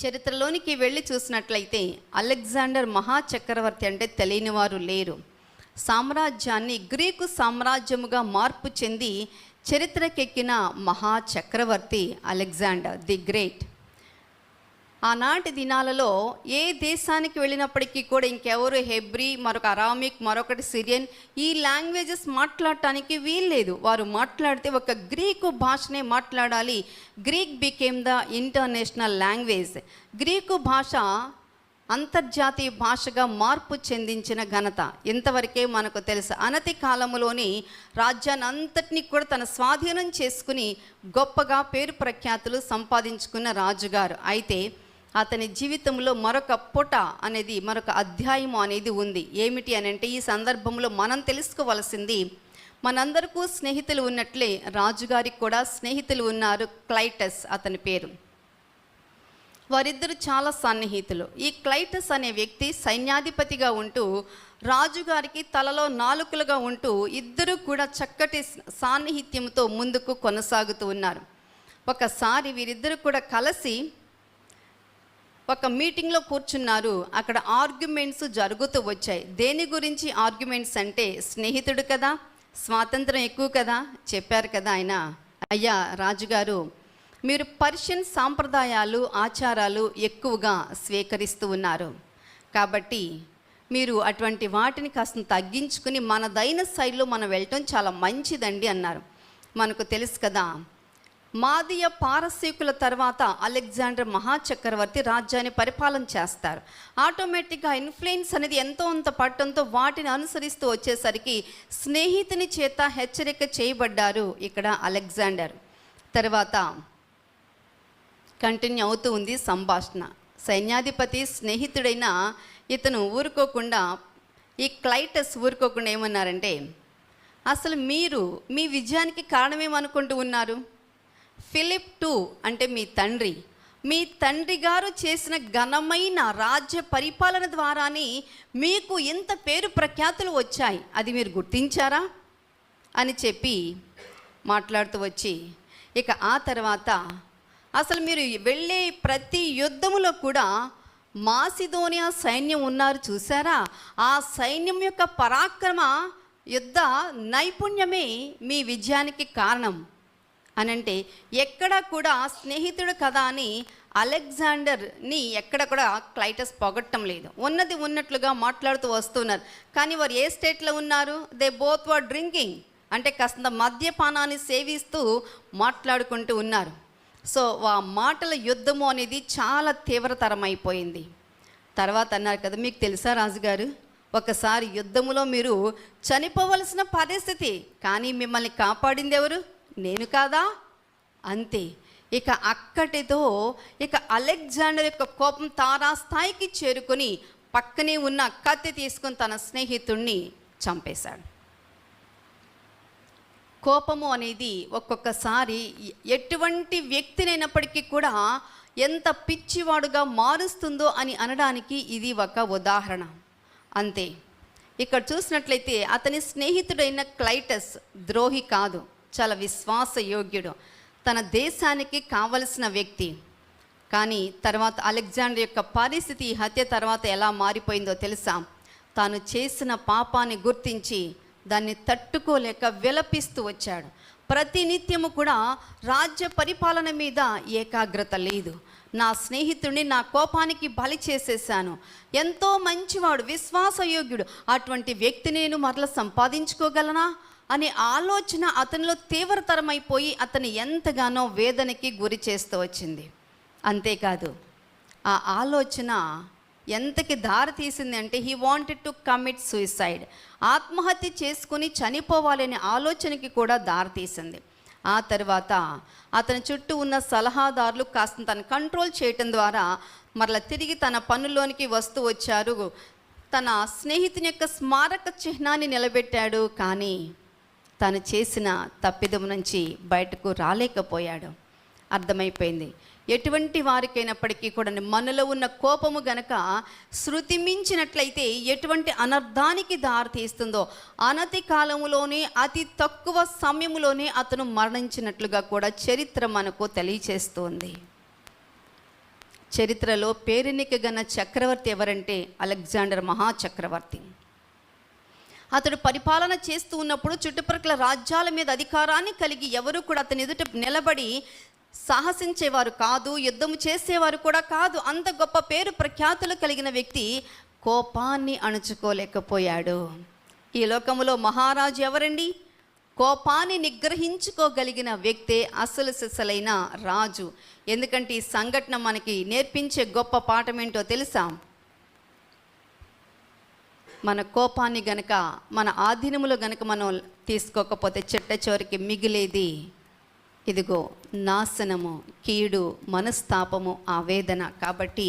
చరిత్రలోనికి వెళ్ళి చూసినట్లయితే అలెగ్జాండర్ మహాచక్రవర్తి అంటే తెలియని వారు లేరు. సామ్రాజ్యాన్ని గ్రీకు సామ్రాజ్యముగా మార్పు చెంది చరిత్రకెక్కిన మహాచక్రవర్తి అలెగ్జాండర్ ది గ్రేట్. ఆనాటి దినాలలో ఏ దేశానికి వెళ్ళినప్పటికీ కూడా ఇంకెవరు హెబ్రి మరొక అరామిక్ మరొకటి సిరియన్ ఈ లాంగ్వేజెస్ మాట్లాడటానికి వీల్లేదు. వారు మాట్లాడితే ఒక గ్రీకు భాషనే మాట్లాడాలి. Greek became the international language Greek భాష అంతర్జాతీయ భాషగా మార్పు చెందించిన ఘనత. ఇంతవరకే మనకు తెలుసు అనతి కాలంలోని రాజ్యాన్ని అంతటినీ కూడా తన స్వాధీనం చేసుకుని గొప్పగా పేరు ప్రఖ్యాతులు సంపాదించుకున్న రాజుగారు. అయితే అతని జీవితంలో మరొక పుట అనేది మరొక అధ్యాయము అనేది ఉంది. ఏమిటి అని అంటే ఈ సందర్భంలో మనం తెలుసుకోవలసింది మనందరికీ స్నేహితులు ఉన్నట్లే రాజుగారికి కూడా స్నేహితులు ఉన్నారు క్లైటస్ అతని పేరు. వారిద్దరు చాలా సన్నిహితులు. ఈ క్లైటస్ అనే వ్యక్తి సైన్యాధిపతిగా ఉంటూ రాజుగారికి తలలో నాలుకలుగా ఉంటూ ఇద్దరు కూడా చక్కటి సాన్నిహిత్యంతో ముందుకు కొనసాగుతూ ఉన్నారు. ఒకసారి వీరిద్దరు కూడా కలిసి ఒక మీటింగ్లో కూర్చున్నారు. అక్కడ ఆర్గ్యుమెంట్స్ జరుగుతూ వచ్చాయి. దేని గురించి ఆర్గ్యుమెంట్స్ అంటే స్నేహితుడు కదా స్వాతంత్రం ఎక్కువ కదా చెప్పారు కదా ఆయన. అయ్యా రాజుగారు మీరు పర్షియన్ సాంప్రదాయాలు ఆచారాలు ఎక్కువగా స్వీకరిస్తూ ఉన్నారు. కాబట్టి మీరు అటువంటి వాటిని కాస్త తగ్గించుకుని మనదైన శైలిలో మనం వెళ్ళటం చాలా మంచిదండి అన్నారు. మనకు తెలుసు కదా మాదీయ పారసీకుల తర్వాత అలెగ్జాండర్ మహాచక్రవర్తి రాజ్యాన్ని పరిపాలన చేస్తారు. ఆటోమేటిక్గా ఇన్ఫ్లుయెన్స్ అనేది ఎంతో అంత పట్టడంతో వాటిని అనుసరిస్తూ వచ్చేసరికి స్నేహితుని చేత హెచ్చరిక చేయబడ్డారు ఇక్కడ అలెగ్జాండర్. తర్వాత కంటిన్యూ అవుతూ ఉంది సంభాషణ. సైన్యాధిపతి స్నేహితుడైన ఇతను ఊరుకోకుండా ఈ క్లైటస్ ఊరుకోకుండా ఏమన్నారంటే అసలు మీరు మీ విజయానికి కారణమేమనుకుంటూ ఉన్నారు? ఫిలిప్ టూ అంటే మీ తండ్రి. మీ తండ్రి గారు చేసిన ఘనమైన రాజ్య పరిపాలన ద్వారానే మీకు ఎంత పేరు ప్రఖ్యాతులు వచ్చాయి. అది మీరు గుర్తించారా? అని చెప్పి మాట్లాడుతూ వచ్చి ఇక ఆ తర్వాత అసలు మీరు వెళ్ళే ప్రతి యుద్ధములో కూడా మాసిదోనియా సైన్యం ఉన్నారు చూసారా ఆ సైన్యం యొక్క పరాక్రమ యుద్ధ నైపుణ్యమే మీ విజయానికి కారణం. అనంటే ఎక్కడ కూడా స్నేహితుడు కదా అని అలెగ్జాండర్ని ఎక్కడ కూడా క్లైటస్ పొగట్టం లేదు. ఉన్నది ఉన్నట్లుగా మాట్లాడుతూ వస్తున్నారు. కానీ వారు ఏ స్టేట్లో ఉన్నారు? దే బోత్ వర్ డ్రింకింగ్ అంటే కాస్త మద్యపానాన్ని సేవిస్తూ మాట్లాడుకుంటూ ఉన్నారు. సో ఆ మాటల యుద్ధము అనేది చాలా తీవ్రతరమైపోయింది. తర్వాత అన్నారు కదా మీకు తెలుసా రాజుగారు? ఒకసారి యుద్ధములో మీరు చనిపోవలసిన పరిస్థితి. కానీ మిమ్మల్ని కాపాడింది ఎవరు? నేను కాదా? అంతే. ఇక అక్కటితో ఇక అలెగ్జాండర్ యొక్క కోపం తారాస్థాయికి చేరుకొని పక్కనే ఉన్న కత్తి తీసుకొని తన స్నేహితుణ్ణి చంపేశాడు. కోపము అనేది ఒక్కొక్కసారి ఎటువంటి వ్యక్తినైనప్పటికీ కూడా ఎంత పిచ్చివాడుగా మారుస్తుందో అని అనడానికి ఇది ఒక ఉదాహరణ. అంతే. ఇక్కడ చూసినట్లయితే అతని స్నేహితుడైన క్లైటస్ ద్రోహి కాదు. చాలా విశ్వాసయోగ్యుడు. తన దేశానికి కావలసిన వ్యక్తి. కానీ తర్వాత అలెగ్జాండర్ యొక్క పరిస్థితి ఈ హత్య తర్వాత ఎలా మారిపోయిందో తెలుసా? తాను చేసిన పాపాన్ని గుర్తించి దాన్ని తట్టుకోలేక విలపిస్తూ వచ్చాడు. ప్రతినిత్యము కూడా రాజ్య పరిపాలన మీద ఏకాగ్రత లేదు. నా స్నేహితుడిని నా కోపానికి బలి చేసేసాను ఎంతో మంచివాడు విశ్వాసయోగ్యుడు. అటువంటి వ్యక్తి నేను మరల సంపాదించుకోగలనా? అనే ఆలోచన అతనిలో తీవ్రతరమైపోయి అతను ఎంతగానో వేదనకి గురి చేస్తూ వచ్చింది. అంతేకాదు ఆ ఆలోచన ఎంతకి దారి తీసింది అంటే he wanted to commit suicide ఆత్మహత్య చేసుకుని చనిపోవాలనే ఆలోచనకి కూడా దారి తీసింది. ఆ తర్వాత అతని చుట్టూ ఉన్న సలహాదారులు కాస్త తను కంట్రోల్ చేయటం ద్వారా మరలా తిరిగి తన పనుల్లోనికి వస్తూ వచ్చారు. తన స్నేహితుని యొక్క స్మారక చిహ్నాన్ని నిలబెట్టాడు. కానీ తను చేసిన తప్పిదం నుంచి బయటకు రాలేకపోయాడు. అర్థమైపోయింది. ఎటువంటి వారికైనప్పటికీ కూడా మనలో ఉన్న కోపము గనక శృతి మించినట్లయితే ఎటువంటి అనర్థానికి దారితీస్తుందో అనతి కాలంలోనే అతి తక్కువ సమయంలోనే అతను మరణించినట్లుగా కూడా చరిత్ర మనకు తెలియచేస్తుంది. చరిత్రలో పేరెన్నిక గన్న చక్రవర్తి ఎవరంటే అలెగ్జాండర్ మహాచక్రవర్తి. అతడు పరిపాలన చేస్తూ ఉన్నప్పుడు చుట్టుప్రక్కల రాజ్యాల మీద అధికారాన్ని కలిగి ఎవరు కూడా అతని ఎదుట నిలబడి సాహసించేవారు కాదు యుద్ధము చేసేవారు కూడా కాదు. అంత గొప్ప పేరు ప్రఖ్యాతులు కలిగిన వ్యక్తి కోపాన్ని అణుచుకోలేకపోయాడు. ఈ లోకములో మహారాజు ఎవరండి? కోపాన్ని నిగ్రహించుకోగలిగిన వ్యక్తే అసలు సిసలైన రాజు. ఎందుకంటే ఈ సంఘటన మనకి నేర్పించే గొప్ప పాఠం ఏంటో తెలుసా? మన కోపాన్ని గనక మన ఆధీనములో గనక మనం తీసుకోకపోతే చెట్ట చివరికి మిగిలేది. ఇదిగో నాశనము కీడు మనస్తాపము ఆవేదన. కాబట్టి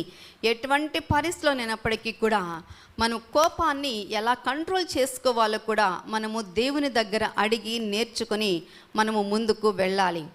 ఎటువంటి పరిస్థితిలో నేనప్పటికీ కూడా మనం కోపాన్ని ఎలా కంట్రోల్ చేసుకోవాలో కూడా మనము దేవుని దగ్గర అడిగి నేర్చుకొని మనము ముందుకు వెళ్ళాలి.